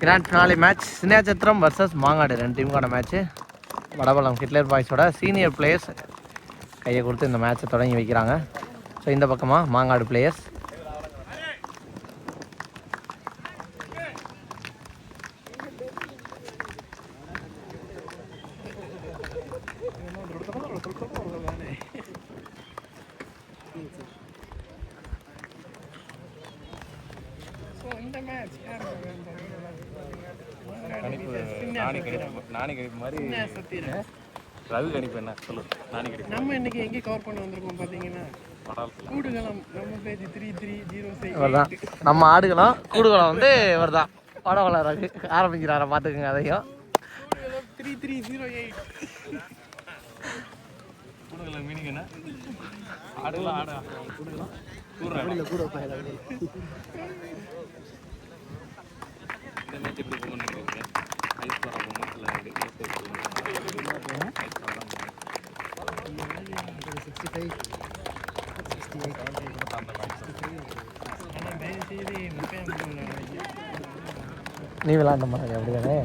Grand finale match சினியாச்சத்திரம் versus Mangadu ரெண்டு டீமுக்கான மேட்ச்சு வடபலம் ஹிட்லர் பாய்ஸோட சீனியர் பிளேயர்ஸ் கையை கொடுத்து இந்த மேட்ச்சை தொடங்கி வைக்கிறாங்க. ஸோ இந்த பக்கமாக மாங்காடு பிளேயர்ஸ் கணிப்பு நானே கணிப்பு நானே கணிப்பு மாதிரி ரவி கணிப்பு என்ன சொல்லு நானே கணிப்பு நம்ம இன்னைக்கு எங்கே கவர் பண்ண வந்திருக்கோம் பார்த்தீங்கன்னா படால் கூடுகளம் நம்ம பேஜ் த்ரீ த்ரீ அவ்வளோதான் நம்ம ஆடுகளம் கூடுகளும் வந்து இவர் தான் படவள வளராது ஆரம்பிக்கிறார. பார்த்துக்குங்க அதையும். த்ரீ த்ரீ ஜீரோ எயிட் கூடுதல் மீனிங் என்ன ஆடுலாம் ஆடு கூடுதலாம் கூட இந்த மேட்ச் எப்படி போகணும்னு நினைக்கிறீங்க ஐஸ் போகணும் இல்லை நீ விளாண்ட மாதிரி அப்படிதானே?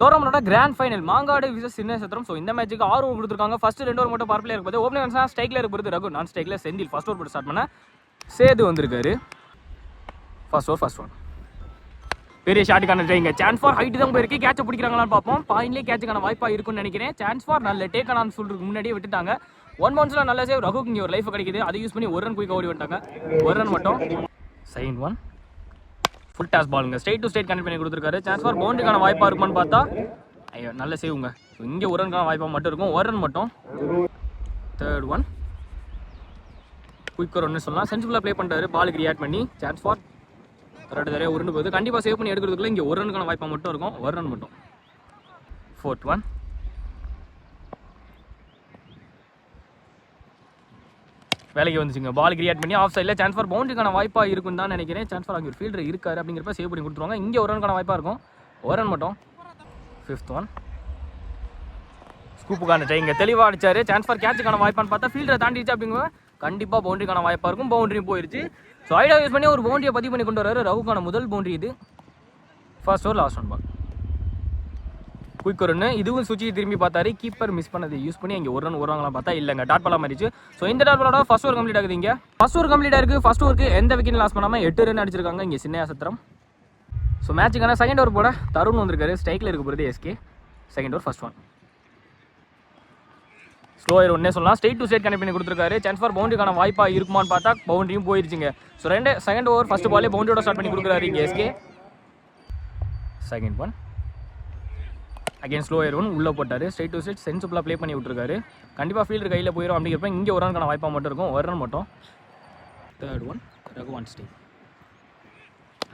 டோர்னமெண்ட்டோட grand final Mangadu versus Chinna Sathiram so இந்த மேட்ச்சுக்கு ஆர்வம் கொடுத்துருக்காங்க. ஃபர்ஸ்ட் ரெண்டு ஓவர் மட்டும் பவர் பிளேயர் இருக்குது ஓப்பனிங் ஸ்ட்ரைக்கில் இருக்கிறது ரகு? நான் ஸ்ட்ரைக்கில் செந்தில். ஃபர்ஸ்ட் ஓவர் போட்டு ஸ்டார்ட் பண்ண சேது வந்திருக்காரு. ஃபர்ஸ்ட் ஓவர் ஃபர்ஸ்ட் ஒன் பெரிய ஷாட்டுக்கான ட்ரைங்க சான்ஸ் ஃபார் ஹைட் தான் போயிருக்கு. கேட்சை பிடிக்கிறாங்களான்னு பார்ப்போம். பாயிண்ட்லேயே கேட்சுக்கான வாய்ப்பாக இருக்கும்னு நினைக்கிறேன். சான்ஸ் ஃபார் நல்ல டேக் ஆனான்னு சொல்கிறதுக்கு முன்னாடியே விட்டுட்டாங்க. ஒன் மந்த்ஸில் நல்ல சேவ் ரகுக்கு இங்கே ஒரு லைஃப் கிடைக்குது. அதை யூஸ் பண்ணி ஒரு ரன் குயிக்காக ஓடி வந்துட்டாங்க. ஒரு ரன் மட்டும். செகண்ட் ஒன் ஃபுல் டாஸ் பாலுங்க ஸ்டேட் டு ஸ்டேட் கனெக்ட் பண்ணி கொடுத்துருக்காரு. சான்ஸ் ஃபார் பவுண்டரிக்கான வாய்ப்பாக இருக்குமான்னு பார்த்தா ஐயோ நல்ல சேவுங்க இங்கே ஒரு ரன்கான வாய்ப்பாக மட்டும் இருக்கும். ஒரு ரன் மட்டும். தேர்ட் ஒன் குயிக்கர் ஒன்று சொல்லலாம். சென்சிஃபுல்லாக ப்ளே பண்ணுறாரு பாலுக்கு ரியாக்ட் பண்ணி சான்ஸ் ஃபார் ரெண்டு தடவை உருண்டு போகுது. கண்டிப்பாக சேவ் பண்ணி எடுக்கிறதுக்குள்ள இங்கே ஒரு ரனுக்கான வாய்ப்பாக மட்டும் இருக்கும். ஒரு ரன் மட்டும். ஃபோர்த் ஒன் வேலைக்கு வந்துச்சுங்க. பால் கிரியேட் பண்ணி ஆஃப் சைடில் சான்ஸ் ஃபார் பவுண்டரிக்கான வாய்ப்பாக இருக்குன்னு தான் நினைக்கிறேன். சான்ஸ் ஃபார் அங்கே ஒரு ஃபீல்டர் இருக்காரு அப்படிங்கிறப்ப சேவ் பண்ணி கொடுத்துருவாங்க. இங்கே ஒரு ரனுக்கான வாய்ப்பாக இருக்கும். ஒரு ரன் மட்டும். ஃபிஃப்த் ஒன் ஸ்கூப்புக்கான ட்ரை இங்கே தெளிவாக அடிச்சாரு. சான்ஸ் ஃபார் கேட்சுக்கான வாய்ப்பான்னு பார்த்தா ஃபீல்டரை தாண்டிடுச்சு அப்படிங்க கண்டிப்பாக பவுண்டரிக்கான வாய்ப்பாக இருக்கும். பவுண்டரியும் போயிடுச்சு ஸோ ஐடியா யூஸ் பண்ணி ஒரு பவுண்டரியை பதிவு பண்ணி கொண்டு வராரு ரவுக்கான முதல் பவுண்டரி இது. First over last one ball quick ஒன்று இதுவும் சுச்சி திரும்பி பார்த்தாரு. கீப்பர் மிஸ் பண்ணது. யூஸ் பண்ணி இங்கே ஒரு ரன் வருவாங்களாம் பார்த்தா இல்லைங்க. டாட் பாலா மாறிச்சு ஸோ இந்த டாட் பாலோட ஃபஸ்ட் ஓவர் கம்ப்ளீட் ஆகுது இங்கே. ஃபர்ஸ்ட் ஓவர் கம்ப்ளீட் ஆயிருக்கு. ஃபஸ்ட் ஓவருக்கு எந்த விக்கெட் லாஸ் பண்ணாமல் எட்டு ரன் அடிச்சிருக்காங்க இங்கே சின்ன சத்திரம். ஸோ மேட்சுக்கான செகண்ட் ஓவர் போட தருண் வந்திருக்காரு. ஸ்ட்ரைக்கில் இருக்க போகிறது SK second over first one slower ஒன்னே சொல்லலாம். ஸ்ட்ரெயிட் டு ஸ்டேட் கனெக்ட் பண்ணி கொடுத்துருக்காரு. சான்ஸ் ஃபார் பவுண்டரிக்கான வாய்ப்பாக இருக்குமான்னு பார்த்தா பவுண்டரியும் போயிருச்சுங்க. ஸோ ரெண்டு செகண்ட் ஓவர் ஃபஸ்ட் பாலே பவுண்டரியோட ஸ்டார்ட் பண்ணி கொடுக்குறாரு இங்கே SK second one again slow ஆயிரும் உள்ளே போட்டார். ஸ்ட்ரெயிட் டு ஸ்ட்ரெயிட் சென்சிபிளாக ப்ளே பண்ணி விட்டுருக்காரு. கண்டிப்பாக ஃபீல்டு கையில் போயிடும் அப்படிங்கிறப்ப இங்கே ஒரு ரனுக்கான வாய்ப்பாக மட்டும் இருக்கும். ஒரு ரன் மட்டும். தேர்ட் ஒன் ரகுவான் ஸ்டே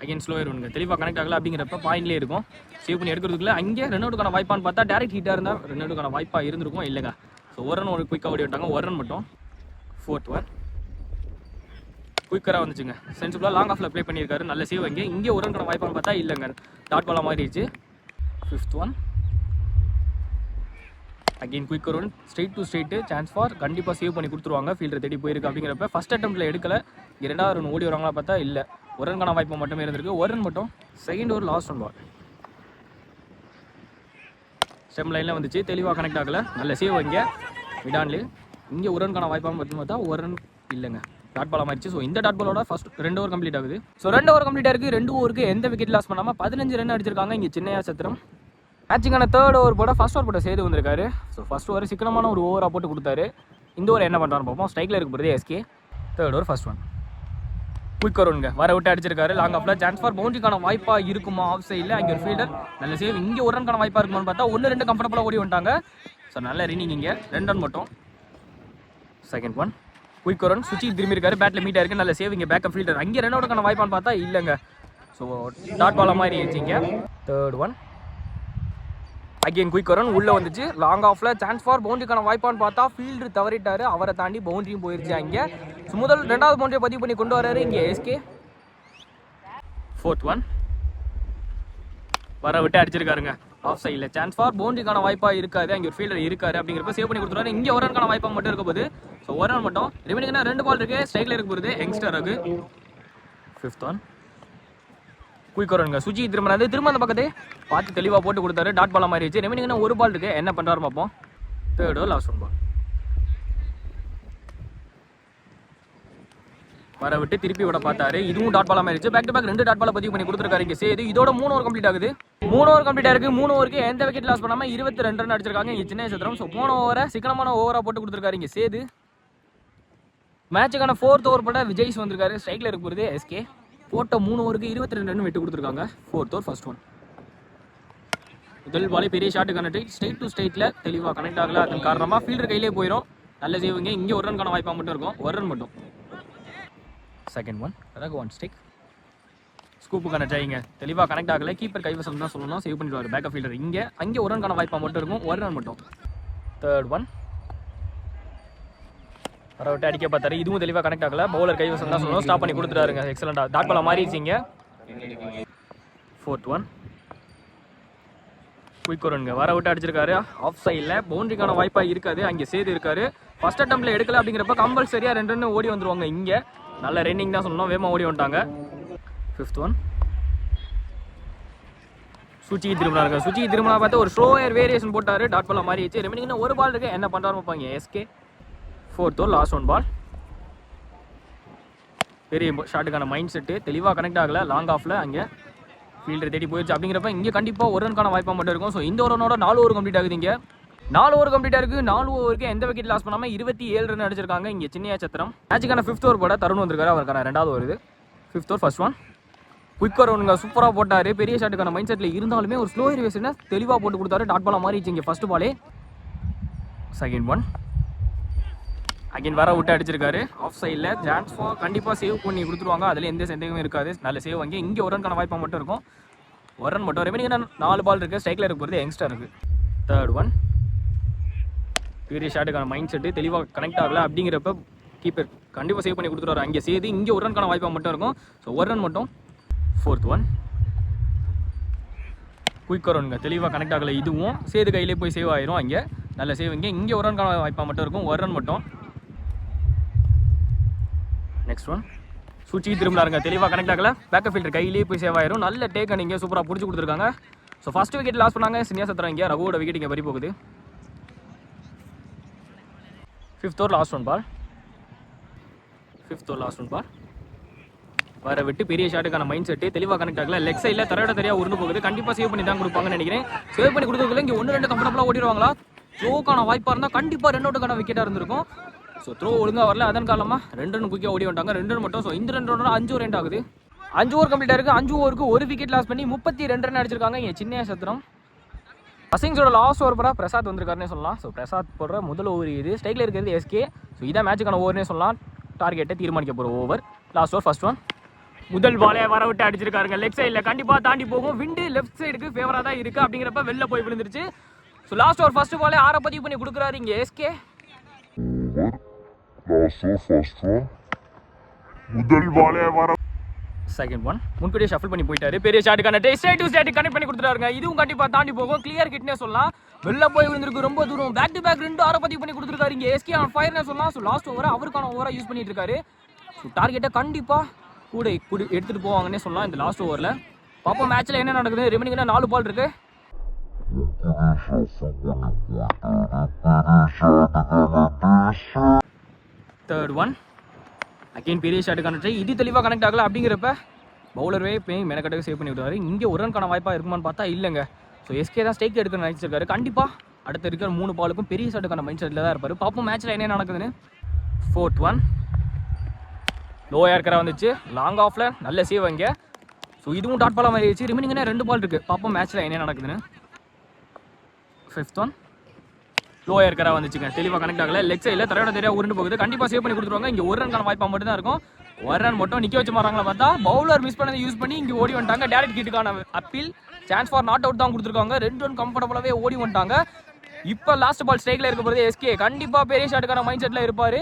அகைன் ஸ்லோ ஒன்றுங்க தெளிவாக கனெக்ட் ஆகல அப்படிங்கிறப்ப பாயிண்ட்லேயே இருக்கும். சேவ் பண்ணி எடுக்கிறதுக்குள்ள அங்கே ரன் அவுட்டுக்கான வாய்ப்பான்னு பார்த்தா டேரக்ட் ஹீட்டாக இருந்தால் ரன் அவுட்டுக்கான வாய்ப்பாக இருந்திருக்கும் இல்லைங்க ஸோ ஒரு ரன் ஒரு குயிக்காக ஓடி விட்டாங்க. ஒரு ரன் மட்டும். ஃபோர்த் ஒன் குயிக்கராக வந்துச்சுங்க. சென்சிபிளாக லாங் ஆஃபில் ப்ளே பண்ணியிருக்காரு. நல்ல சேவ் இங்கே இங்கே ஒரு ரன் வாய்ப்பான்னு பார்த்தா இல்லைங்க. டாட் பாலாக மாறிடுச்சு. Fifth one again quicker one straight to straight chance for கண்டிப்பாக சேவ் பண்ணி கொடுத்துருவாங்க. ஃபீல்டர் தேடி போயிருக்கு அப்படிங்கிறப்ப ஃபஸ்ட் அட்டம்ப்ட்டில் எடுக்கல. இரண்டாவது ரன் ஓடி வராங்களா பார்த்தா இல்லை. ஒரு ரன்கான வாய்ப்பு மட்டுமே இருந்திருக்கு. ஒரு ரன் மட்டும் second over last one ball stump லைனில் வந்துச்சு. தெளிவாக கனெக்ட் ஆகல. நல்ல சேவ் இங்கே. விடான்லே இங்கே ஒரு ரன்கான வாய்ப்பாக மட்டும் பார்த்தா ஒரு ரன் இல்லைங்க. டாட் பால் ஆயிடுச்சு ஸோ இந்த டாட் பாலோட ஃபர்ஸ்ட் ரெண்டு ஓவர் கம்ப்ளீட் ஆகுது. ஸோ ரெண்டு ஓவர் கம்ப்ளீட் ஆயிருக்கு. ரெண்டு ஓவருக்கு எந்த விக்கெட் லாஸ் பண்ணாமல் பதினஞ்சு ரன் அடிச்சிருக்காங்க. இங்கே சின்னையா சத்திரம். மேட்சிங்கான தேர்ட் ஓவர் போட ஃபஸ்ட் ஓவர் போட்ட சேது வந்திருக்காரு. ஸோ ஃபஸ்ட் ஓவர் சிக்கனமான ஒரு ஓவராக போட்டு கொடுத்தாரு. இந்த ஓவர் என்ன பண்ணுறான்னு பார்ப்போம். ஸ்ட்ரைக்கில் இருக்க போகிறது SK third over first one quick வருங்க வர விட்டு அடிச்சிருக்காரு. லாங் ஆஃப்ல சான்ஸ் ஃபார் பவுண்டரிக்கான வாய்ப்பா இருக்குமா? ஆஃப் சைடில் அங்கே ஒரு ஃபீல்டர் நல்ல சேவ் இங்கே ஒரு ரன்கான வாய்ப்பா இருக்குமான்னு பார்த்தா ஒன்று ரெண்டு கம்ஃபர்டபுளாக ஓடி வந்துட்டாங்க. ஸோ நல்ல ரீனிங் இங்கே. ரெண்டு ரன் மட்டும். Second one quick run Suchi திரும்பி இருக்காரு. பேட்டில் மீட் ஆயிருக்கு. நல்ல சேவ் இங்கே பேக்கப் ஃபீல்டர் அங்கே ரன் அவுட்டுக்கான வாய்ப்பான்னு பார்த்தா இல்லைங்க. ஸோ டாட் பால மாதிரி ஆயிடுச்சிங்க third one again quick run உள்ளே வந்துச்சு. லாங் ஆஃபில் சான்ஸ் ஃபார் பவுண்டரிக்கான வாய்ப்பான்னு பார்த்தா ஃபீல்டர் தவறிட்டாரு. அவரை தாண்டி பவுண்டரியும் போயிருச்சு அங்கே. ஸோ முதல் ரெண்டாவது பவுண்டரியை பதிவு பண்ணி கொண்டு வர்றாரு இங்கே எஸ்கே ஃபோர்த் ஒன் வர விட்டு அடிச்சிருக்காருங்க. ஆஃப் சைடில் சான்ஸ் ஃபார் பவுண்டரிக்கான வாய்ப்பாக இருக்காது. அங்கே ஒரு ஃபீல்டர் இருக்காரு அப்படிங்கிறப்ப சேவ் பண்ணி கொடுத்துருவாரு. இங்கே ஒரு ரன்கான வாய்ப்பாக மட்டும் இருக்க போகுது. ஸோ ஒரு ரன் மட்டும். ரிமைனிங்னா ரெண்டு பால் இருக்கு. ஸ்ட்ரைக்கில் இருக்க போகுது. யங்ஸ்டர் இருக்கு ஃபிஃப்த் ஒன் குயிக் சுஜி திரும்ப திரும்ப அந்த பக்கத்து பார்த்து தெளிவாக போட்டு கொடுத்தாரு. டாட் பால் மாதிரி வச்சு ரெமினிங் ஒரு பால் இருக்கு. என்ன பண்ணுறாரு பார்ப்போம். தேர்டோ லாஸ்ட் ஒன் பால் வர விட்டு திருப்பி விட பார்த்தாரு. இதுவும் டாட் பாலா மாதிரி பேக் டு பேக் ரெண்டு டாட் பால பதிவு பண்ணி கொடுத்துருக்காரு இங்க சேது. இதோட மூணு ஓவர் கம்ப்ளீட் ஆகுது. மூணு ஓவர் கம்ப்ளீட் ஆயிருக்கு மூணு ஓவருக்கு எந்த விக்கெட் லாஸ் பண்ணாம இருபத்தி ரெண்டு ரன் அடிச்சிருக்காங்க இங்கே சின்ன சத்திரம் ஸோ போன ஓவரை சிக்கனமான ஓவரா போட்டு கொடுத்துருக்காரு சேது. மேட்சுக்கான ஃபோர்த் ஓவர் போட விஜய்ஸ் வந்திருக்காரு. ஸ்ட்ரைக்ல இருக்க போகிறது எஸ்கே போட்ட மூணு ஓவருக்கு இருபத்தி ரெண்டு ரன் விட்டு கொடுத்துருக்காங்க. ஃபோர்த் ஓவர் ஃபர்ஸ்ட் ஒன் முதல் பாலே பெரிய ஷாட்டு கனெக்ட் ஸ்டேட் டு ஸ்டேட்டில் தெளிவாக கனெக்ட் ஆகல. அதன் காரணமாக ஃபீல்டர் கையிலே போயிடும் நல்ல செய்வீங்க இங்கே. ஒரு ரன்கான வாய்ப்பாக மட்டும் இருக்கும். ஒரு ரன் மட்டும். செகண்ட் ஒன் அதாவது ஒன் ஸ்டிக் கனெக்ட் ஆகிங்க தெளிவாக கனெக்ட் ஆகலை. கீப்பர் கைவசம் தான் சொல்லணும். சேவ் பண்ணிடுவார். பேக்கப் ஃபீல்டர் இங்கே. அங்கே ஒரு ரன்கான வாய்ப்பாக மட்டும் இருக்கும். ஒரு ரன் மட்டும். தேர்ட் ஒன் வர விட்டு அடிக்க பார்த்தாரு. இதுவும் தெளிவாக கனெக்ட் ஆகல. பவுலர் கைவசம் தான் சொல்லணும். ஸ்டாப் பண்ணி கொடுத்துட்டாருங்க. எக்ஸலண்டாக டாட் பாலா மாறிடுச்சிங்க ஃபோர்த் ஒன் குயிக் ரன்ங்க வர விட்டு அடிச்சிருக்காரு. ஆஃப் சைடில் பவுண்டரிக்கான வாய்ப்பாக இருக்காது. அங்கே சேது இருக்காரு. ஃபர்ஸ்ட் அட்டம்ப்ல எடுக்கல அப்படிங்கிறப்ப கம்பல்சரியாக ரெண்டு ரன் ஓடி வந்துருவாங்க இங்கே. நல்ல ரன்னிங் தான் சொல்லணும். வேகமாக ஓடி வந்துட்டாங்க. ஃபிஃப்த் ஒன் சுச்சி திருமணா இருக்கு சுச்சி திருமணா பார்த்து ஒரு ஸ்லோயர் வேரியேஷன் போட்டாரு. டாட் பால் மாறிடுச்சு. ரெமினிங்னா ஒரு பால் இருக்கு. என்ன பண்ணுறாரு பார்ப்பாங்க. SK fourth over last one ball பெரிய ஷாட்டுக்கான மைண்ட் செட்டு தெளிவாக கனெக்ட் ஆகல. லாங் ஆஃப்ல அங்கே ஃபீல்டர் தேடி போயிடுச்சு. அப்படிங்கிறப்ப இங்கே கண்டிப்பாக ஒரு ரன்கான வாய்ப்பாக மட்டும் இருக்கும். ஸோ இந்த ஓவரோட நாலு ஓவர் கம்ப்ளீட் ஆகுது இங்கே. நாலு ஓவர் கம்ப்ளீட் இருக்குது நாலு ஓவருக்கு எந்த விக்கெட் லாஸ் பண்ணாமல் இருபத்தி ஏழு ரன் அடிச்சிருக்காங்க இங்கே சின்ன சத்திரம். மேட்சுக்கான ஃபிஃப்த் ஓவர் போட தருண் வந்திருக்காரு. அவருக்கான ரெண்டாவது ஓவர் இது. Fifth over first one quick over சூப்பராக போட்டார். பெரிய ஷாட்டுக்கான மைண்ட் செட்டில் இருந்தாலுமே ஒரு ஸ்லோ வேரியேஷனை தெளிவாக போட்டு கொடுத்தாரு. டாட் பாலாக மாறிச்சு இங்கே ஃபஸ்ட் பாலே செகண்ட் ஒன் அகைன் வர விட்டு அடிச்சிருக்காரு. ஆஃப் சைடில் சான்ஸ் கண்டிப்பாக சேவ் பண்ணி கொடுத்துருவாங்க. அதில் எந்த சந்தேகமும் இருக்காது. நல்ல சேவ் வாங்கி இங்கே ஒரு ரன்கான வாய்ப்பாக மட்டும் இருக்கும். ஒரு ரன் மட்டும் ரெமினிங் நாலு பால் இருக்குது ஸ்ட்ரைக்கில் இருக்க போகிறது யங்ஸ்டர் இருக்குது தேர்ட் ஒன் பெரிய ஷாட்டுக்கான மைண்ட் செட்டு தெளிவாக கனெக்ட் ஆகலை அப்படிங்கிறப்ப கீப்பர் கண்டிப்பாக சேவ் பண்ணி கொடுத்துருவாரு. அங்கே சேர்த்து இங்கே ஒரு ரன்கான வாய்ப்பாக மட்டும் இருக்கும். ஸோ ஒரு ரன் மட்டும். ஃபோர்த் ஒன் குயிக் ரன்ங்க தெளிவாக கனெக்ட் ஆகலை. இதுவும் சேது கையிலே போய் சேவ் ஆயிரும் அங்கே. நல்ல சேவ் இங்கே. இங்கே ஒரு ரன்கான வாய்ப்பாக மட்டும் இருக்கும். ஒரு ரன் மட்டும். நெக்ஸ்ட் ஒன் சுச்சி திரும்பினாருங்க தெளிவாக கனெக்ட் ஆகல. பேக்கப் ஃபீல்டர் கையிலேயே போய் சேவ் ஆயிரும். நல்ல டேக் நீங்கள் சூப்பராக பிடிச்சி கொடுத்துருக்காங்க. ஸோ ஃபர்ஸ்ட் விக்கெட் லாஸ் பண்ணாங்க. சினியா சத்திரம் இங்கே. ரகுவோட விக்கெட் இங்கே வரி போகுது. Fifth over last one ball fifth over last one ball வர விட்டு பெரிய ஷாட்டுக்கான மைண்ட் செட்டு தெளிவாக கனெக்ட் ஆகல. லெக் சைடில் தரையோட தெரியா உருண்டு போகுது. கண்டிப்பாக சேவ் பண்ணி தான் கொடுப்பாங்கன்னு நினைக்கிறேன். சேவ் பண்ணி கொடுத்ததுல இங்கே ஒன்று ரெண்டு கம்ஃபர்டபுளாக ஓடிடுவாங்களா? த்ரோக்கான வாய்ப்பாக இருந்தால் கண்டிப்பாக ரெண்டு விக்கெட்டாக இருந்திருக்கும். ஸோ த்ரோ ஒழுங்காக வரல. அதன் காலமாக ரெண்டு ரன் குயிக்காக ஓடி வந்துட்டாங்க. ரெண்டு ரன் மட்டும். ஸோ இந்த ரெண்டு ரன் அஞ்சு ரெண்டு ஆகுது. அஞ்சு ஓவர் கம்ப்ளீட் ஆயிருக்கு. அஞ்சு ஓவருக்கு ஒரு விக்கெட் லாஸ் பண்ணி முப்பத்தி ரெண்டு ரன் அடிச்சிருக்காங்க. என் சின்ன சத்திரம். அசிங்ஸோட லாஸ்ட் ஓவர் போட பிரசாத் வந்திருக்காருன்னு சொல்லலாம். ஸோ பிரசாத் போடுற முதல் ஓவர் இது. ஸ்ட்ரைக்கில் இருக்கிறது எஸ்கே ஸோ இதான் மேட்சுக்கான ஓவர்னே சொல்லலாம். டார்கெட்டை தீர்மானிக்க போகிற over last over first one முதல் பாலே வர விட்டு அடிச்சிருக்காருங்க. லெஃப்ட் சைடில் கண்டிப்பாக தாண்டி போகும். விண்டு லெஃப்ட் சைடுக்கு ஃபேவராக தான் இருக்குது அப்படிங்கிறப்ப வெளில போய் விழுந்துருச்சு. ஸோ லாஸ்ட் ஓவர் ஃபர்ஸ்ட் பாலே ஆற பதிவு பண்ணி கொடுக்குறாரு இங்கே எஸ்கே முதல் பாலே வர செகண்ட் ஒன் முன்கூட்டியே ஷஃபிள் பண்ணி போயிட்டாரு. பெரிய ஷாட்டுக்கான ஸ்டேட் டு ஸ்டேட் கனெக்ட் பண்ணி கொடுத்துறாருங்க இதுவும் கண்டிப்பா தாண்டி போகும். கிளியர் கிட்னே சொல்லலாம். வெளில போய் விழுந்திருக்கு ரொம்ப தூரம். பேக் டு பேக் ரெண்டு ஆற பதிவு பண்ணி கொடுத்துருக்காரு இங்க. எஸ்கே ஆன் ஃபயர்னே சொல்லலாம். ஸோ லாஸ்ட் ஓவரை அவருக்கான ஓவரா யூஸ் பண்ணிட்டு இருக்காரு. ஸோ டார்கெட்டை கண்டிப்பா கூட போவாங்கன்னே சொல்லலாம் இந்த லாஸ்ட் ஓவரில் பாப்போம் மேட்ச்ல என்ன நடக்குது. ரெமினிங்னா நாலு பால் இருக்கு. தேர்ட் ஒன் அகெயின் பெரிய ஷாட்டு கனெக்ட் இது தெளிவாக கனெக்ட் ஆகலை அப்படிங்கிறப்ப பவுலரே போய் மெனக்கட்டாக சேவ் பண்ணி விடுவார். இங்கே ஒரு ரன்கான வாய்ப்பாக இருக்குமான்னு பார்த்தா இல்லைங்க. ஸோ எஸ்கே தான் ஸ்டேக் எடுக்க நினச்சிருக்காரு. கண்டிப்பாக அடுத்த இருக்கிற மூணு பாலுக்கும் பெரிய ஷாட்டுக்கான மைண்ட் செட்டில் தான் இருப்பார். பார்ப்போம் மேட்ச்சில் என்ன நடக்குதுன்னு. ஃபோர்த் ஒன் லோ ஏற்கரை வந்துச்சு. லாங் ஆஃபில் நல்ல சேவ் அங்கே. ஸோ இதுவும் டாட் பாலாக மாறிடுச்சு. ரிமைனிங்னா ரெண்டு பால் இருக்குது பார்ப்போம் மேட்ச்சில் என்ன நடக்குதுன்னு. ஃபிஃப்த் ஒன் லோ ஏற்கரா வந்துச்சுங்க. தெளிவாக கனெக்ட் ஆகல. லெக் சைடில் தரையோட தெரியா உருண்டு போகுது. கண்டிப்பாக சேவ் பண்ணி கொடுத்துருவாங்க. இங்கே ஒரு ரன்கான வாய்ப்பாக மட்டும் தான் இருக்கும். ஒரு ரன் மட்டும் நிற்க வச்சு மாறாங்களா பார்த்தா பவுலர் மிஸ் பண்ணதை யூஸ் பண்ணி இங்கே ஓடி வந்துட்டாங்க. Direct கிட்டுக்கான appeal chance for not out தான் கொடுத்துருக்காங்க. ரெண்டு ரன் கம்ஃபர்டபுளாகவே ஓடி வந்துட்டாங்க. இப்போ லாஸ்ட் பால் ஸ்ட்ரைக்கில் இருக்க போகிறது எஸ்கே கண்டிப்பாக பெரிய ஷாட்டுக்கான மைண்ட் செட்டில் இருப்பார்.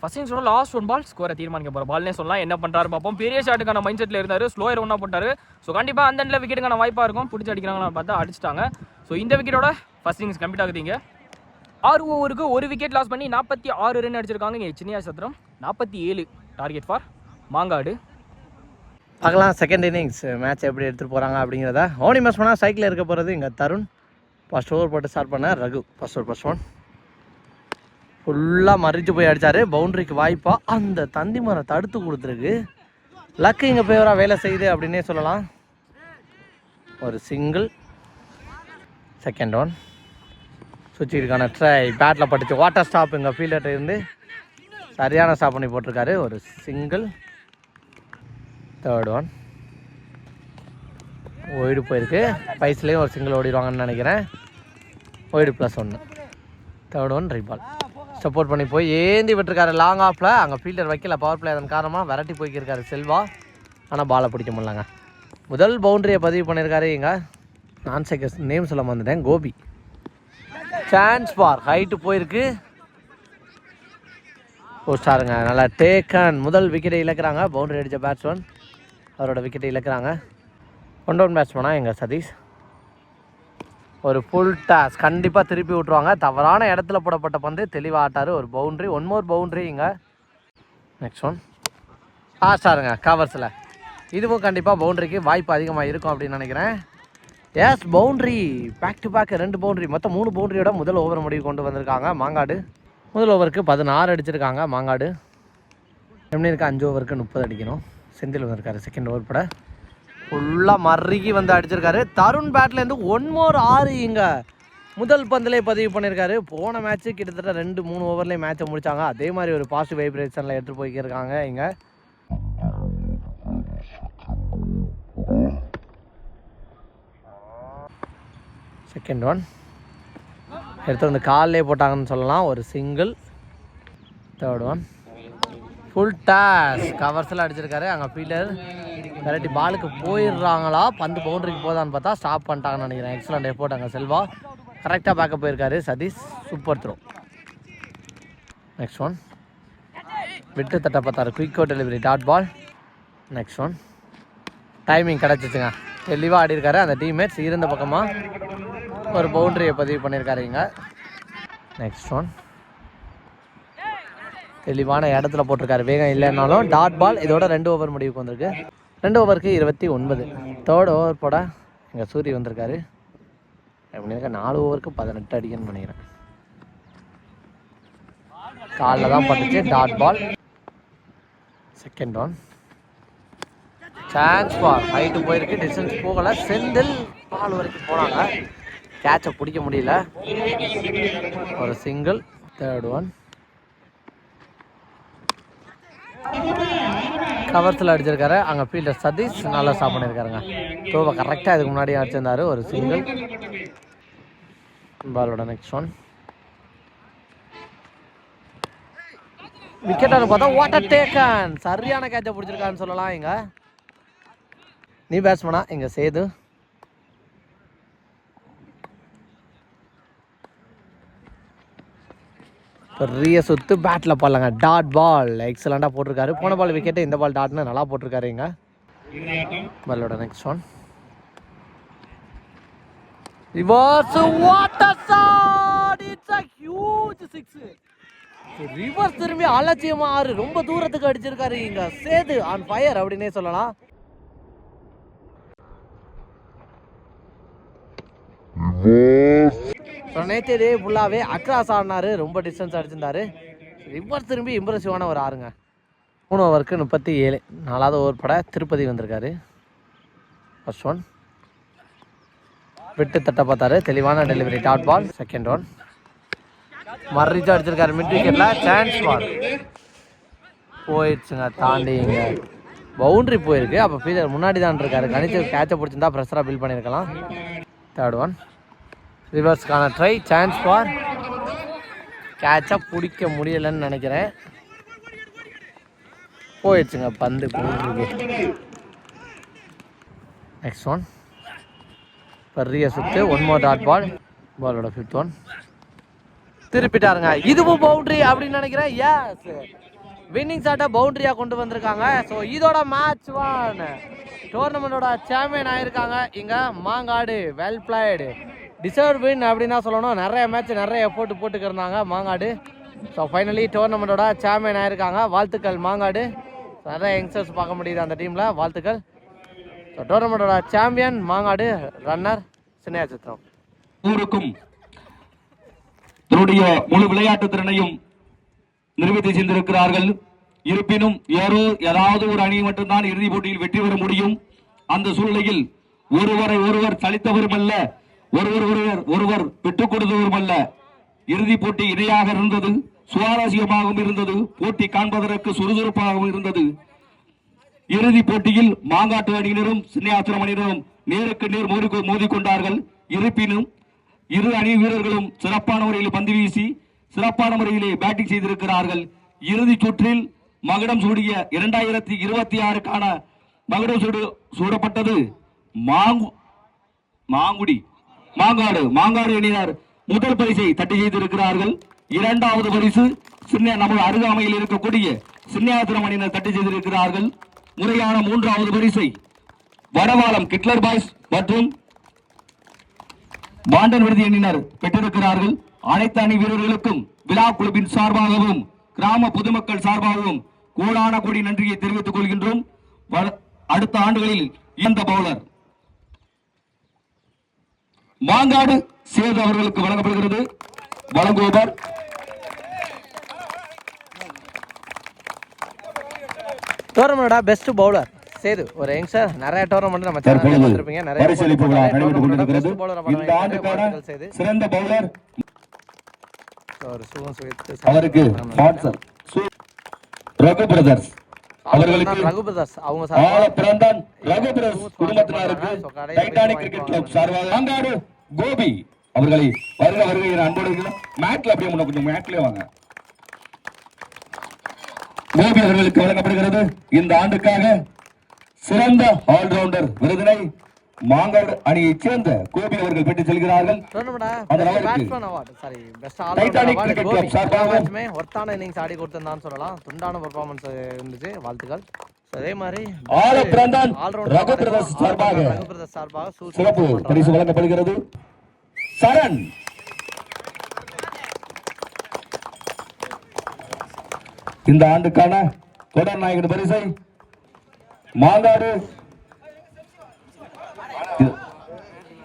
ஃபஸ்ட் சொன்னால் லாஸ்ட் ஒன் பால் ஸ்கோரை தீர்மானிக்க போகிற பால்னே சொல்லலாம். என்ன பண்ணுறாரு பார்ப்போம். பெரிய ஷாட்டுக்கான மைண்ட் செட்டில் இருந்தார். ஸ்லோயர் ஒன்றா போட்டார். ஸோ கண்டிப்பாக அந்த எண்டில் விக்கெட்டுக்கான வாய்ப்பாக இருக்கும். பிடிச்சி அடிக்கிறாங்கன்னு பார்த்தா அடிச்சிட்டாங்க. ஸோ இந்த விக்கெட்டோட ஃபஸ்ட் இன்னிங்ஸ் கம்ப்ளீட் ஆகுதுங்க. ஆறு ஓவருக்கு ஒரு விக்கெட் லாஸ் பண்ணி நாற்பத்தி ஆறு ரன் அடிச்சிருக்காங்க. இங்கே சின்னியா சத்திரம் நாற்பத்தி ஏழு டார்கெட் ஃபார் மாங்காடு. பார்க்கலாம் செகண்ட் இன்னிங்ஸ் மேட்ச் எப்படி எடுத்துகிட்டு போகிறாங்க அப்படிங்கிறத. ஓனி மேட்ச் பண்ணால் சைக்கிளில் இருக்க போகிறது இங்கே தருண். ஃபஸ்ட் ஓவர் போட்டு ஸ்டார்ட் பண்ண Raghu. First over first one ஃபுல்லாக மறித்து போய் அடித்தார் பவுண்டரிக்கு வாய்ப்பாக அந்த தந்தி மரம் தடுத்து கொடுத்துருக்கு. லக்கு இங்கே ஃபேவராக வேலை செய்யுது அப்படின்னே சொல்லலாம். ஒரு சிங்கிள் செகண்ட் ஒன் சுவிட்சுக்கான ட்ரை பேட்டில் பட்டுச்சு வாட்டர் ஸ்டாப் இங்கே ஃபீல்டர்ட்ட இருந்து சரியான ஸ்டாப் பண்ணி போட்டிருக்காரு. ஒரு சிங்கிள் தேர்ட் ஒன் ஒய்டு போயிருக்கு. பைஸ்லேயும் ஒரு சிங்கிள் ஓடிடுவாங்கன்னு நினைக்கிறேன். ஒய்டு ப்ளஸ் ஒன்று தேர்ட் ஒன் ரீபால் சப்போர்ட் பண்ணி போய் ஏந்தி விட்டுருக்காரு. லாங் ஆஃபில் அங்கே ஃபீல்டர் வைக்கல. பவர் பிளே அதன் காரணமாக விரட்டி போய்க்கிருக்காரு செல்வா. ஆனால் பாலை பிடிக்க முடியலங்க. முதல் பவுண்டரியை பதிவு பண்ணியிருக்காரு இங்கே. நான் செகண்ட் நேம் சொல்ல வந்துட்டேன் கோபி. சான்ஸ் பார் ஹைட்டு போயிருக்கு போஸ்டாருங்க நல்லா டேக்கன் முதல் விக்கெட்டை இழக்கிறாங்க. பவுண்டரி அடித்த பேட்ஸ்மேன் அவரோட விக்கெட்டை இழக்கிறாங்க. ஒன் டவுன் பேட்ஸ்மேனா எங்கள் சதீஷ்? ஒரு ஃபுல் டாஸ் கண்டிப்பாக திருப்பி விட்ருவாங்க தவறான இடத்துல போடப்பட்ட பந்து. தெளிவாக ஆட்டார். ஒரு பவுண்ட்ரி ஒன் மோர் பவுண்ட்ரி இங்கே. நெக்ஸ்ட் ஒன் ஆஸ்டாருங்க கவர்ஸில் இதுவும் கண்டிப்பாக பவுண்ட்ரிக்கு வாய்ப்பு அதிகமாக இருக்கும் அப்படின்னு நினைக்கிறேன். Yes boundary back to back ரெண்டு பவுண்ட்ரி மொத்தம் மூணு பவுண்ட்ரியோட முதல் ஓவர் முடிவு கொண்டு வந்திருக்காங்க. மாங்காடு. முதல் ஓவருக்கு பதினாறு அடிச்சிருக்காங்க. மாங்காடு. எப்படி இருக்கா? அஞ்சு ஓவருக்கு முப்பது அடிக்கணும். செந்தில் வந்திருக்காரு. செகண்ட் ஓவர் பட. ஃபுல்லாக மறுகி வந்து அடிச்சிருக்காரு. தருண் பேட்லேருந்து ஒன் மோர் ஆறு இங்கே. முதல் பந்திலே பதிவு பண்ணியிருக்காரு போன மேட்ச்சு கிட்டத்தட்ட ரெண்டு மூணு ஓவர்லேயே மேட்சை முடித்தாங்க அதே மாதிரி ஒரு பாசிட்டிவ் வைப்ரேஷனில் எடுத்துகிட்டு போய்க்கிருக்காங்க இங்கே. செகண்ட் ஒன் எடுத்து வந்து காலிலே போட்டாங்கன்னு சொல்லலாம். ஒரு single third one full toss கவர்ஸில் அடிச்சிருக்காரு. அங்கே ஃபீல்டர் கரெக்டி பாலுக்கு போயிடுறாங்களா? பந்து பவுண்டரிக்கு போதான்னு பார்த்தா ஸ்டாப் பண்ணிட்டாங்கன்னு நினைக்கிறேன். எக்ஸலண்ட் எஃபோர்ட் அங்கே செல்வா. கரெக்டாக பேக்கப் போயிருக்காரு. Sathish super throw next one விட்டு தட்ட பார்த்தாரு. குயிக்கோ delivery dot ball next one timing கிடச்சிச்சுங்க. தெளிவாக ஆடிருக்காரு அந்த டீம்மேட்ஸ் இருந்த பக்கமாக ஒரு பவுண்டரியை பதிவு பண்ணியிருக்காருங்க நெக்ஸ்ட் ஒன் தெளிவான இடத்துல போட்டிருக்காரு. வேகம் இல்லைன்னாலும் டாட் பால் இதோட ரெண்டு ஓவர் முடிவுக்கு வந்திருக்கு. ரெண்டு ஓவருக்கு இருபத்தி ஒன்பது. தேர்ட் ஓவர் போட இங்கே சூரி வந்திருக்காரு. அப்படின்னாக்கா நாலு ஓவருக்கு பதினெட்டு அடிக்கன்னு நினைக்கிறேன். காலில் தான் பட்டுச்சு. Dot ball second one chance ball height போயிருக்கு. டிஸ்டன்ஸ் போகலை. செந்தில் பால் வரைக்கும் போனாங்க. கேட்சை பிடிக்க முடியல. ஒரு சிங்கிள் தேர்ட் ஒன் கவர்ஸில் அடிச்சிருக்காரு. அங்கே ஃபீல்டர் சதீஷ் நல்லா ஸ்டாப் பண்ணியிருக்காருங்க த்ரோவை கரெக்டாக இதுக்கு முன்னாடி அடிச்சிருந்தாரு. ஒரு சிங்கிள் பாலோட நெக்ஸ்ட் ஒன் விக்கெட்டானு பார்த்தா வாட்டர் டேக்கன் சரியான கேட்சை பிடிச்சிருக்கான்னு சொல்லலாம் இங்கே. நீ பேட்ஸ்மனா இங்கே சேது. பெரிய சுத்து பேட்டில் போடலாங்க. டாட் பால் எக்ஸலண்ட்டாக போட்டிருக்காரு. போன பால் விக்கெட்டு இந்த பால் டாட்னு நல்லா போட்டிருக்காரு இங்க பாலோட next one reverse water shot it's a huge six reverse திரும்பி அலட்சியமா ஆறு. ரொம்ப தூரத்துக்கு அடிச்சிருக்காரு இங்க. சேது ஆன் ஃபயர் அப்படின்னே சொல்லலாம். ரிவர்ஸ் நேற்று இதே ஃபுல்லாகவே அக்ராஸ் ஆடினாரு ரொம்ப டிஸ்டன்ஸ் அடிச்சிருந்தாரு. ரிவர்ஸ் திரும்பி இம்ப்ரெசிவான ஒரு ஆறுங்க. மூணு ஓவருக்கு முப்பத்தி ஏழு. நாலாவது ஓவர் பட திருப்பதி வந்திருக்காரு. ஃபர்ஸ்ட் ஒன் விட்டு தட்ட பார்த்தாரு. தெளிவான delivery dot ball second one மர்ரிச்சு அடிச்சிருக்காரு. மிட் விக்கெட்ல சான்ஸ் பால் போயிடுச்சுங்க தாண்டிங்க பவுண்டரி போயிருக்கு. அப்போ ஃபீல்டர் முன்னாடி தான் இருக்காரு கணிச்சு கேட்சை பிடிச்சிருந்தா ப்ரெஷராக பில் பண்ணியிருக்கலாம் தேர்ட் ஒன் ரிவர்ஸ்க்கான ட்ரை சான்ஸ் ஃபார் கேட்சாக பிடிக்க முடியலைன்னு நினைக்கிறேன். போயிடுச்சுங்க பந்து போயிருக்கு நெக்ஸ்ட் ஒன் பெரிய சுத்து ஒன் மோர் டாட் பால் பாலோட ஃபிஃப்த் ஒன் திருப்பிட்டாருங்க. இதுவும் பவுண்டரி அப்படின்னு நினைக்கிறேன். எஸ் வின்னிங் ஷாட்டை பவுண்டரியாக கொண்டு வந்திருக்காங்க. ஸோ இதோட மேட்ச் ஒன் டோர்னமெண்ட்டோட சாம்பியன் ஆயிருக்காங்க. இங்கே Mangadu well played deserve win அப்படின்னா சொல்லணும். நிறைய மேட்ச் நிறைய எஃபோர்ட் போட்டுக்கிருந்தாங்க மாங்காடு. ஸோ ஃபைனலி டோர்னமெண்ட்டோட சாம்பியன் ஆயிருக்காங்க. வாழ்த்துக்கள் மாங்காடு. நிறைய யங்ஸ்டர்ஸ் பார்க்க முடியுது அந்த டீமில் வாழ்த்துக்கள். ஸோ டோர்னமெண்ட்டோட சாம்பியன் மாங்காடு ரன்னர் சின்னையா சித்திரம். ஊருக்கும் தன்னுடைய முழு விளையாட்டு திறனையும் நிரூபித்து சென்றிருக்கிறார்கள். இருப்பினும் யாரோ ஏதாவது ஒரு அணி மட்டும்தான் இறுதிப் போட்டியில் வெற்றி பெற முடியும். அந்த சூழ்நிலையில் ஒருவரை ஒருவர் சலித்தவரும் அல்ல. ஒருவர் ஒருவர் ஒருவர் விட்டுக் கொடுத்தவரும் அல்ல இறுதி போட்டி இணையாக இருந்தது சுவாரஸ்யமாகவும் இருந்தது போட்டி காண்பதற்கு சுறுசுறுப்பாகவும் இருந்தது. இறுதிப் போட்டியில் மாங்காட்டு அணியினரும் சின்னையாத்திரம் அணியினரும் நேருக்கு நேர் மோதி மோதிக்கொண்டார்கள். இருப்பினும் இரு அணி வீரர்களும் சிறப்பான முறையில் பந்து வீசி சிறப்பான முறையிலே பேட்டிங் செய்திருக்கிறார்கள். இறுதிச் சுற்றில் மகுடம் சூடிய இரண்டாயிரத்தி இருபத்தி ஆறுக்கான மகுடம் சூடு சூடப்பட்டது. மாங்கு மாங்குடி மாங்காடு மாங்காடு அணியினர் முதல் பரிசை தட்டி செய்திருக்கிறார்கள். இரண்டாவது பரிசு சின்ன நமது அருகாமையில் இருக்கக்கூடிய சின்னியாத்திரம் அணியினர் தட்டி செய்திருக்கிறார்கள். முறையான மூன்றாவது பரிசை வடவாளம் கிட்லர் பாய்ஸ் மற்றும் பாண்டன் விருது எண்ணினர் பெற்றிருக்கிறார்கள். அனைத்து அணி வீரர்களுக்கும் விழா குழுவின் சார்பாகவும் கிராம பொதுமக்கள் சார்பாகவும் கோடான கோடி நன்றியை தெரிவித்துக் கொள்கின்றோம். அடுத்த ஆண்டுகளில் இந்த பவுலர். மாங்காடு சேது அவர்களுக்கு வழங்கப்படுகிறது. வழங்குபவர் டோர்னமெண்டோட பெஸ்ட் பவுலர் சேது. ஒரு யங்ஸ்டர் நிறைய டோர்னமெண்ட் நம்ம சேனல்ல பார்த்திருப்பீங்க நிறைய பரிசளிப்பு விழா நடைபெற்றுக் கொண்டிருக்கிறது. இந்த ஆண்டுக்கான சிறந்த பவுலர் ஒரு சுகம் சுவித்து அவருக்கு ஸ்பான்சர் சு- ரகு பிரதர்ஸ் அவர்களுக்கு ரகு பிரதர்ஸ் அவங்க ஆல சார் பிறந்தான் ரகு பிரதர்ஸ் குடும்பத்தினருக்கு டைட்டானிக் கிரிக்கெட் கிளப் சார்பாக அங்காடு கோபி அவர்களை வருக வருக என அன்போடு. மேட்ல அப்படியே முன்ன கொஞ்சம் மேட்லயே வாங்க. கோபி அவர்களுக்கு வழங்கப்படுகிறது. இந்த ஆண்டுக்காக சிறந்த ஆல்ரவுண்டர் விருதினை மாங்காடு அணியைச் சேர்ந்த கோபி அவர்கள் பெற்றுச் செல்கிறார்கள். டைட்டானிக் சார்பாக ஒர்த்தான இன்னிங்ஸ் ஆடி சொல்லலாம். துண்டான பெர்ஃபார்மன்ஸ் இருந்துச்சு. வாழ்த்துக்கள். So, அதே மாதிரி ஆல பிறந்தான் all-rounder Raghu award brothers all-rounder சார்பாக ரகு பிரதர்ஸ் சார்பாக சூ- சிறப்பு சூப்பர் பரிசு பண்றாங்க. வழங்கப்படுகிறது. சரண். இந்த ஆண்டுக்கான தொடர் நாயகன் பரிசை மாங்காடு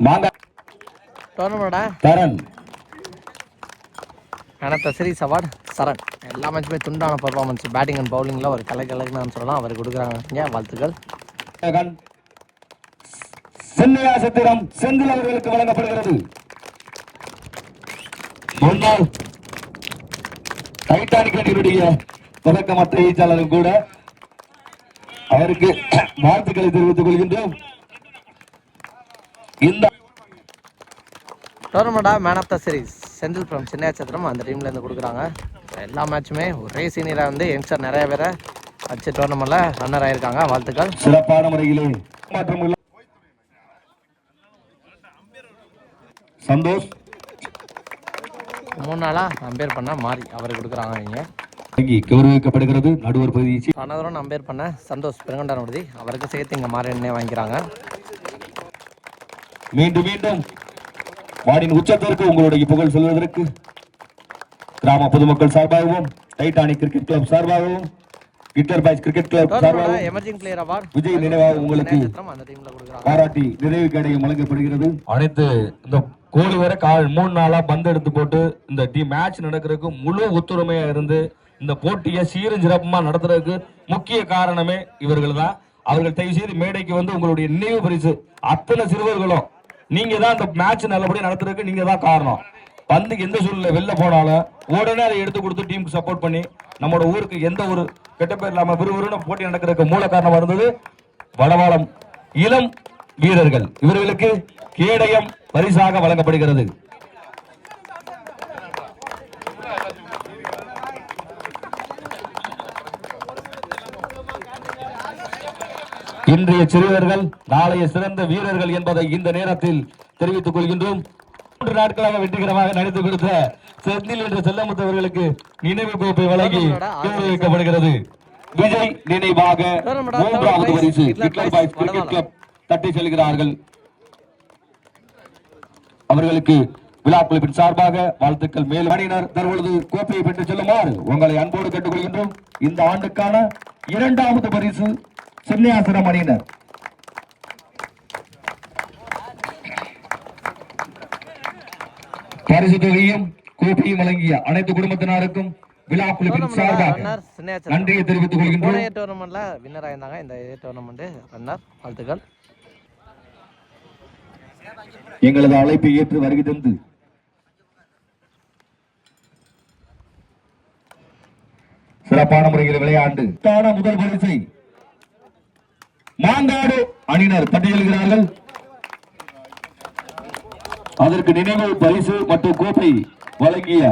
தரன் சரண். எல்லா மேட்சுமே துண்டான பெர்ஃபார்மன்ஸ் பேட்டிங் அண்ட் பவுலிங்கில் ஒரு கலை கலக்குன்னு சொல்லலாம் அவர் கொடுக்குறாங்க. வாழ்த்துக்கள். சென்னையா சத்திரம் செந்தில் அவர்களுக்கு வழங்கப்படுகிறது. முன்னாள் டைட்டானிக் அணியினுடைய தொடக்கமற்ற ஈச்சாளரும் கூட அவருக்கு வாழ்த்துக்களை தெரிவித்துக் கொள்கின்றோம். இந்த டோர்னமெண்டா man of the series Senthil from Chinna Sathiram அந்த டீம்ல இருந்து கொடுக்குறாங்க. எல்லா மேட்சுமே ஒரே சீனியராக வந்து யங்ஸ்டர் நிறைய பேரை வச்சு டோர்னமெண்ட்ல ரன்னர் ஆயிருக்காங்க. வாழ்த்துக்கள். சிறப்பான முறையிலே மாற்றம் சந்தோஷ். மூணு நாளா அம்பேர் பண்ண மாறி அவர் கொடுக்குறாங்க இங்க. வழங்கி கௌரவிக்கப்படுகிறது நடுவர் பகுதி. அனதரம் அம்பேர் பண்ண சந்தோஷ் பெருங்கண்டான் விடுதி அவருக்கு சேர்த்து இங்க மாறி எண்ணெய் வாங்கிக்கிறாங்க. மீண்டும் மீண்டும். வானின் உச்சத்திற்கு உங்களுடைய புகழ் சொல்வதற்கு கிராம பொதுமக்கள் சார்பாகவும் டைட்டானிக் கிரிக்கெட் கிளப் சார்பாகவும் கிட்டர் பாய்ஸ் கிரிக்கெட் கிளப் சார்பாகவும் எமர்ஜிங் பிளேயர் அவார்டு விஜய் நினைவாக உங்களுக்கு பாராட்டி நிறைவு கேடயம் வழங்கப்படுகிறது. அனைத்து இந்த கோழி வரை கால் மூணு நாளா பந்து எடுத்து போட்டு இந்த டீம் மேட்ச் நடக்கிறதுக்கு முழு ஒத்துழைமையா இருந்து இந்த போட்டியை சீரும் சிறப்புமா நடத்துறதுக்கு முக்கிய காரணமே இவர்கள் தான் அவர்கள் தயவு செய்து மேடைக்கு வந்து உங்களுடைய நினைவு பரிசு அத்தனை சிறுவர்களும் நீங்க தான் இந்த மேட்ச் நல்லபடியாக நடத்துறதுக்கு நீங்க தான் காரணம். பந்துக்கு எந்த சூழ்நிலை வெளில போனாலும் உடனே அதை எடுத்து கொடுத்து டீமுக்கு சப்போர்ட் பண்ணி நம்மளோட ஊருக்கு எந்த ஒரு கெட்ட பேர் இல்லாமல் விறுவிறுன்னு போட்டி நடக்கிறதுக்கு மூல காரணமாக இருந்தது வடவாளம் இளம் வீரர்கள். இவர்களுக்கு கேடயம் பரிசாக வழங்கப்படுகிறது. இன்றைய சிறுவர்கள் நாளைய சிறந்த வீரர்கள் என்பதை இந்த நேரத்தில் தெரிவித்துக் கொள்கின்றோம். மூன்று நாட்களாக வெற்றிகரமாக நடித்து கொடுத்த செந்தில் என்ற செல்லமுத்து அவர்களுக்கு நினைவு கோப்பை வழங்கி கௌரவிக்கப்படுகிறது. விஜய் நினைவாக மூன்றாவது பரிசு கிட்லர் பாய்ஸ் கிரிக்கெட் கிளப் தட்டி செல்கிறார்கள். அவர்களுக்கு விழா சார்பாக வாழ்த்துக்கள். மேலும் அணியினர் தற்பொழுது கோப்பையை பெற்றுச் செல்லுமாறு உங்களை அன்போடு கேட்டுக்கொள்கின்றோம். இந்த ஆண்டுக்கான இரண்டாவது பரிசு சின்னியாசனம் அணியினர் பரிசு தொகையும் கோப்பையும் வழங்கிய அனைத்து குடும்பத்தினருக்கும் விழா குழுவின் சார்பாக நன்றியை தெரிவித்துக் கொள்கின்றோம் டோர்னமெண்ட்ல வின்னர் ஆயிருந்தாங்க. இந்த டோர்னமெண்ட் ரன்னர் வாழ்த்துக்கள். எங்களது அழைப்பை ஏற்று வருகை தந்து சிறப்பான முறையில் விளையாண்டு தான முதல் பரிசை மாங்காடு அணியினர் பட்டியல்கிறார்கள் அதற்கு நினைவு பரிசு மற்றும் கோப்பை வழங்கிய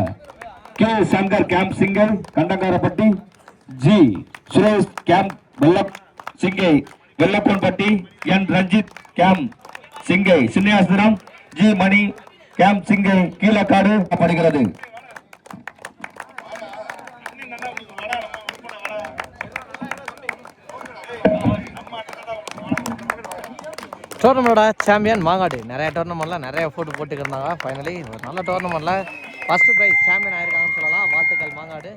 கே. சங்கர் கேம்ப் சிங்கர் கண்டங்காரப்பட்டி ஜி. சுரேஷ் கேம்ப் வெள்ளப் சிங்கை வெள்ளப்பன்பட்டி என். ரஞ்சித் கேம்ப் சிங்கை சின்னியாசனம் ஜி. மணி கேம்ப் சிங்கை கீழக்காடு படுகிறது டோர்னமெண்டோட சாம்பியன் மாங்காடு. நிறைய டோர்னமெண்ட்லாம் நிறைய ஃபோட்டோ போட்டுக்கிறாங்க ஃபைனலி ஒரு நல்ல டோர்னமெண்ட்ல ஃபர்ஸ்ட் ப்ரைஸ் சாம்பியன் ஆயிருக்காங்கன்னு சொல்லலாம். வாழ்த்துக்கள் மாங்காடு.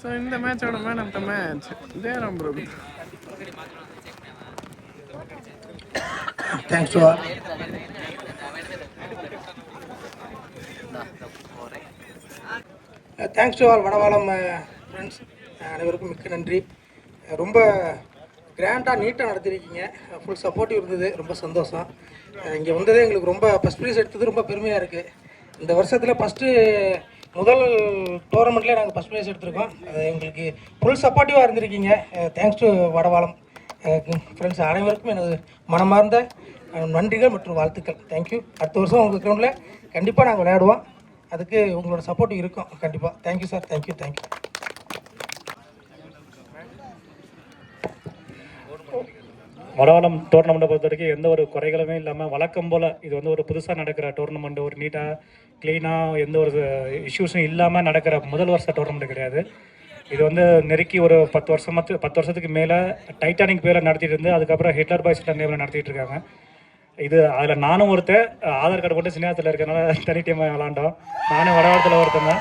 ஸோ இந்த மேட்சோட man of the match Jayaram bro thanks to thanks to all Vadavalam friends அனைவருக்கும் மிக்க நன்றி. Uh, ரொம்ப கிராண்டாக நீட்டாக நடத்திருக்கீங்க. Uh, ஃபுல் சப்போர்ட்டிவ் இருந்தது. ரொம்ப சந்தோஷம். Uh, இங்கே வந்ததே எங்களுக்கு ரொம்ப ஃபஸ்ட் ப்ரைஸ் எடுத்தது ரொம்ப பெருமையாக இருக்குது இந்த வருஷத்தில் ஃபஸ்ட்டு முதல் டோர்னமெண்ட்லேயே நாங்கள் ஃபஸ்ட் ப்ரைஸ் எடுத்திருக்கோம். அது எங்களுக்கு ஃபுல் சப்போர்ட்டிவாக இருந்திருக்கீங்க. தேங்க்ஸ் டு வடவாளம் ஃப்ரெண்ட்ஸ் அனைவருக்கும் எனது மனமார்ந்த நன்றிகள் மற்றும் வாழ்த்துக்கள். தேங்க்யூ அடுத்த வருஷம் உங்கள் கிரௌண்டில் கண்டிப்பாக நாங்கள் விளையாடுவோம். அதுக்கு உங்களோட சப்போர்ட் இருக்கும். கண்டிப்பாக thank you sir thank you thank you Vadavalam டோர்னமெண்ட்டை பொறுத்த வரைக்கும் எந்த ஒரு குறைகளுமே இல்லாமல் வழக்கம் போல் இது வந்து ஒரு புதுசாக நடக்கிற டோர்னமெண்ட் ஒரு நீட்டாக க்ளீனாக எந்த ஒரு இஷ்யூஸும் இல்லாமல் நடக்கிற முதல் வருஷ டோர்னமெண்ட் கிடையாது. இது வந்து நெருக்கி ஒரு பத்து வருஷமா பத்து வருஷத்துக்கு மேலே டைட்டானிக் பேரில் நடத்திட்டு இருந்து அதுக்கப்புறம் ஹிட்லர் பாய்ஸ் நேமில் நடத்திட்டு இருக்காங்க. இது அதில் நானும் ஒருத்தன் ஆதார் கார்டு போட்டு சினியாத்தில் இருக்கிறனால தனி டீமாக விளாண்டோம். நானும் வடவாளத்தில் ஒருத்தங்க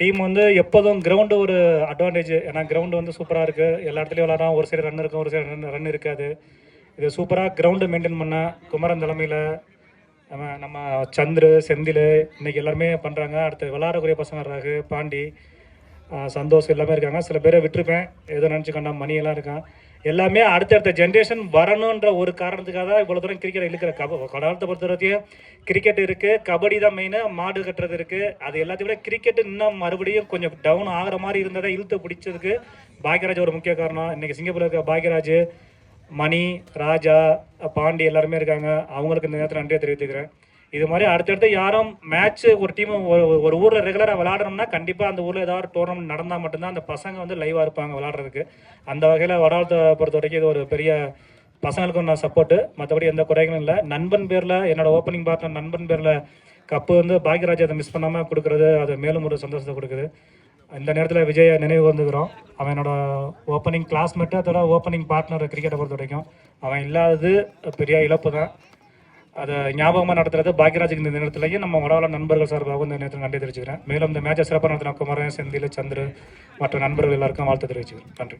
டீம் வந்து எப்போதும் கிரவுண்டு ஒரு அட்வான்டேஜ் ஏன்னா கிரவுண்டு வந்து சூப்பராக இருக்குது எல்லா இடத்துலையும் விளாட்றோம். ஒரு சைடு ரன் இருக்கும் ஒரு சைடு ரன் ரன் இருக்காது. இது சூப்பராக கிரவுண்டு மெயின்டைன் பண்ண குமரன் தலைமையில் நம்ம நம்ம சந்துரு செந்தில் இன்றைக்கி எல்லாருமே பண்ணுறாங்க அடுத்து விளாடக்கூடிய பசங்க ராகு பாண்டி சந்தோஷ் எல்லாமே இருக்காங்க. சில பேரை விட்டுருப்பேன். ஏதோ நினச்சிக்கண்டா மணியெல்லாம் இருக்கான். எல்லாமே அடுத்தடுத்த ஜென்ரேஷன் வரணுன்ற ஒரு காரணத்துக்காக தான் இவ்வளோ தூரம் கிரிக்கெட் இழுக்கிற கப கடலத்தை பொறுத்தவரைக்கும் கிரிக்கெட் இருக்குது கபடி தான் மெயினு மாடு கட்டுறது இருக்குது அது எல்லாத்தையும் விட கிரிக்கெட் இன்னும் மறுபடியும் கொஞ்சம் டவுன் ஆகிற மாதிரி இருந்ததை இழுத்து பிடிச்சதுக்கு பாக்யராஜ் ஒரு முக்கிய காரணம். இன்றைக்கி சிங்கப்பூரில் இருக்க பாக்யராஜ் மணி ராஜா பாண்டி எல்லாருமே இருக்காங்க. அவங்களுக்கு இந்த நேரத்தில் நன்றியை தெரிவித்துக்கிறேன். இது மாதிரி அடுத்தடுத்து யாரும் மேட்ச் ஒரு டீம் ஒரு ஊரில் ரெகுலராக விளாடணும்னா கண்டிப்பாக அந்த ஊரில் ஏதாவது டோர்னமெண்ட் நடந்தால் மட்டும்தான் அந்த பசங்க வந்து லைவாக இருப்பாங்க விளாட்றதுக்கு அந்த வகையில் வடாலத்தை பொறுத்த வரைக்கும் இது ஒரு பெரிய பசங்களுக்கும் நான் சப்போர்ட்டு மற்றபடி எந்த குறைகளும் இல்லை. நண்பன் பேரில் என்னோட ஓப்பனிங் பார்ட்னர் நண்பன் பேரில் கப்பு வந்து பாக்யராஜ் அதை மிஸ் பண்ணாமல் கொடுக்குறது அது மேலும் ஒரு சந்தோஷத்தை கொடுக்குது. இந்த நேரத்தில் விஜயை நினைவு வந்துக்கிறோம் அவன் ஓப்பனிங் கிளாஸ்மேட்டு அதோட ஓப்பனிங் பார்ட்னர் கிரிக்கெட்டை பொறுத்த வரைக்கும். அவன் இல்லாதது பெரிய இழப்பு தான் அதை ஞாபகமாக நடத்துறது பாக்யராஜுக்கு இந்த நேரத்திலேயே நம்ம வடவள நண்பர்கள் சார்பாகவும் இந்த நேரத்தில் நன்றி தெரிவிச்சுக்கிறேன். மேலும் இந்த மேட்சை சிறப்பாக நடத்தின குமரன் செந்தில் சந்திர மற்ற நண்பர்கள் எல்லாருக்கும் வாழ்த்து தெரிவிச்சுக்கிறேன். நன்றி.